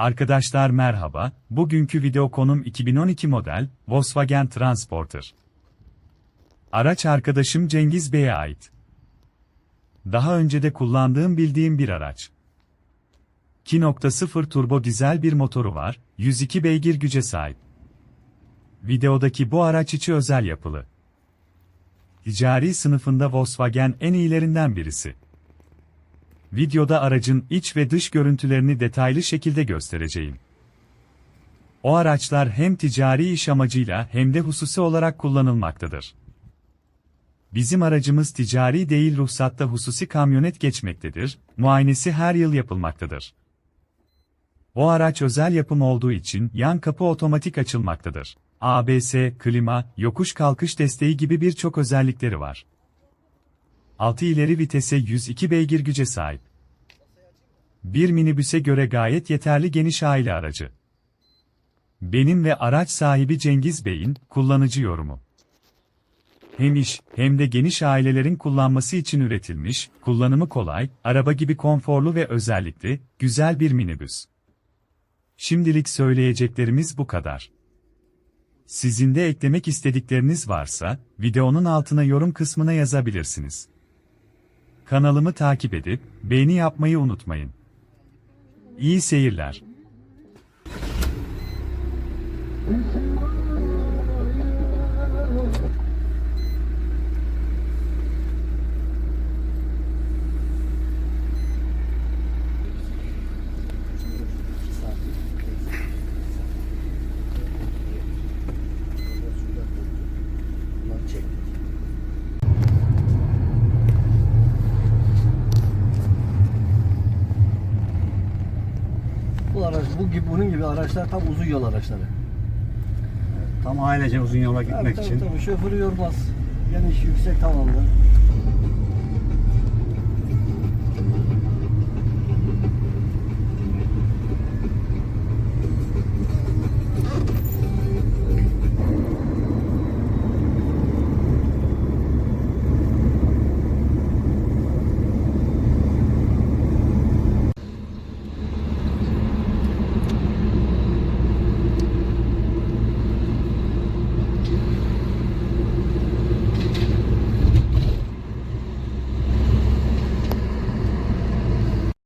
Arkadaşlar merhaba, bugünkü video konum 2012 model Volkswagen Transporter. Araç arkadaşım Cengiz Bey'e ait. Daha önce de kullandığım bildiğim bir araç. 2.0 turbo dizel bir motoru var, 102 beygir güce sahip. Videodaki bu araç içi özel yapılı. Ticari sınıfında Volkswagen en iyilerinden birisi. Videoda aracın iç ve dış görüntülerini detaylı şekilde göstereceğim. O araçlar hem ticari iş amacıyla hem de hususi olarak kullanılmaktadır. Bizim aracımız ticari değil ruhsatta hususi kamyonet geçmektedir, muayenesi her yıl yapılmaktadır. O araç özel yapım olduğu için yan kapı otomatik açılmaktadır. ABS, klima, yokuş kalkış desteği gibi birçok özellikleri var. 6 ileri vitese 102 beygir güce sahip. Bir minibüse göre gayet yeterli geniş aile aracı. Benim ve araç sahibi Cengiz Bey'in kullanıcı yorumu. Hem iş hem de geniş ailelerin kullanması için üretilmiş, kullanımı kolay, araba gibi konforlu ve özellikli, güzel bir minibüs. Şimdilik söyleyeceklerimiz bu kadar. Sizin de eklemek istedikleriniz varsa, videonun altına yorum kısmına yazabilirsiniz. Kanalımı takip edip, beğeni yapmayı unutmayın. İyi seyirler. Bu araç, bu gibi bunun gibi araçlar tam uzun yol araçları. Tam ailece uzun yola Tabii, gitmek tabii, için. Tabii, şoförü yormaz. Geniş, yüksek tavanlı.